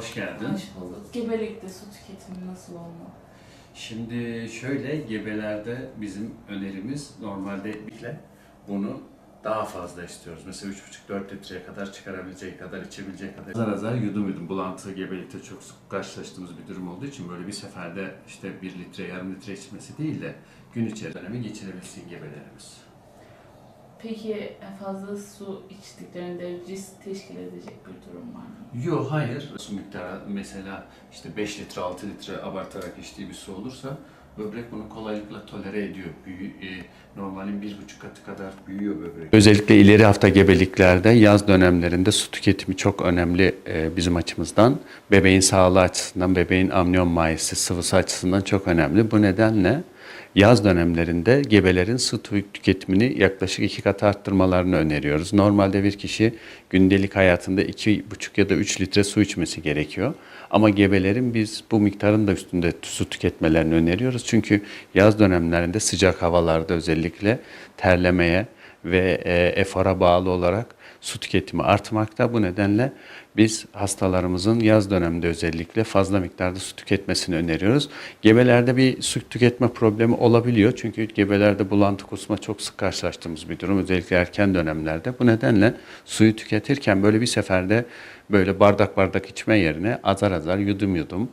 hoş geldin. Hoş bulduk. Gebelikte su tüketimi nasıl olmalı? Şimdi şöyle gebelerde bizim önerimiz normalde bile bunu daha fazla istiyoruz. Mesela 3,5-4 litreye kadar çıkarabileceği kadar, içebileceği kadar. Azar azar yudum yudum. Bulantı gebelikte çok sık karşılaştığımız bir durum olduğu için böyle bir seferde işte 1 litre, yarım litre içmesi değil de gün içerisinde dönemi geçirebilsin gebelerimiz. Peki e, fazla su içtiklerinde risk teşkil edecek bir durum var mı? Yok hayır. Su miktarı mesela işte 5 litre 6 litre abartarak içtiği bir su olursa böbrek bunu kolaylıkla tolere ediyor. Büyü, e, normalin bir buçuk katı kadar büyüyor böbrek. Özellikle ileri hafta gebeliklerde yaz dönemlerinde su tüketimi çok önemli e, bizim açımızdan. Bebeğin sağlığı açısından, bebeğin amniyon mayesi sıvısı açısından çok önemli. Bu nedenle yaz dönemlerinde gebelerin tü- tüketimini yaklaşık iki kat arttırmalarını öneriyoruz. Normalde bir kişi gündelik hayatında iki buçuk ya da üç litre su içmesi gerekiyor. Ama gebelerin biz bu miktarın da üstünde su tüketmelerini öneriyoruz. Çünkü yaz dönemlerinde sıcak havalarda özellikle terlemeye ve e, efora bağlı olarak su tüketimi artmakta. Bu nedenle biz hastalarımızın yaz döneminde özellikle fazla miktarda su tüketmesini öneriyoruz. Gebelerde bir su tüketme problemi olabiliyor. Çünkü gebelerde bulantı kusma çok sık karşılaştığımız bir durum. Özellikle erken dönemlerde. Bu nedenle suyu tüketirken böyle bir seferde böyle bardak bardak içme yerine azar azar yudum yudum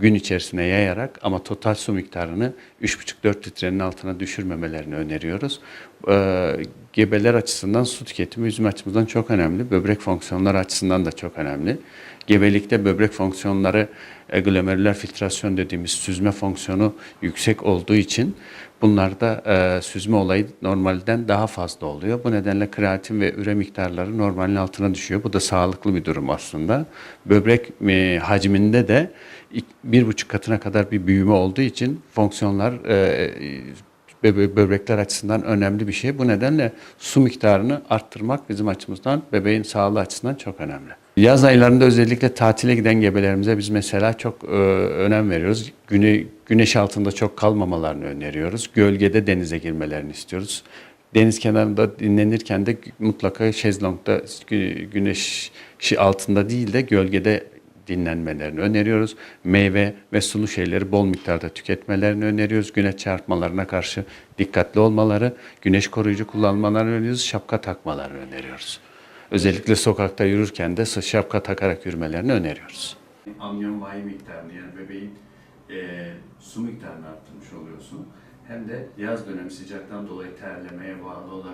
gün içerisine yayarak ama total su miktarını 3,5-4 litrenin altına düşürmemelerini öneriyoruz. Ee, gebeler açısından su tüketimi bizim açımızdan çok önemli. Böbrek fonksiyonları açısından da çok önemli. Gebelikte böbrek fonksiyonları e, glomerüler filtrasyon dediğimiz süzme fonksiyonu yüksek olduğu için bunlarda e, süzme olayı normalden daha fazla oluyor. Bu nedenle kreatin ve üre miktarları normalin altına düşüyor. Bu da sağlıklı bir durum aslında. Böbrek e, hacminde de bir buçuk katına kadar bir büyüme olduğu için fonksiyonlar e, böbre- böbrekler açısından önemli bir şey. Bu nedenle su miktarını arttırmak bizim açımızdan bebeğin sağlığı açısından çok önemli. Yaz aylarında özellikle tatile giden gebelerimize biz mesela çok e, önem veriyoruz. Güne, güneş altında çok kalmamalarını öneriyoruz. Gölgede denize girmelerini istiyoruz. Deniz kenarında dinlenirken de mutlaka şezlongda gü- güneş altında değil de gölgede dinlenmelerini öneriyoruz. Meyve ve sulu şeyleri bol miktarda tüketmelerini öneriyoruz. Güneş çarpmalarına karşı dikkatli olmaları, güneş koruyucu kullanmalarını öneriyoruz. Şapka takmalarını öneriyoruz. Özellikle sokakta yürürken de şapka takarak yürümelerini öneriyoruz. Amniyon vayi miktarını yani bebeğin e, su miktarını arttırmış oluyorsun. Hem de yaz dönemi sıcaktan dolayı terlemeye bağlı olarak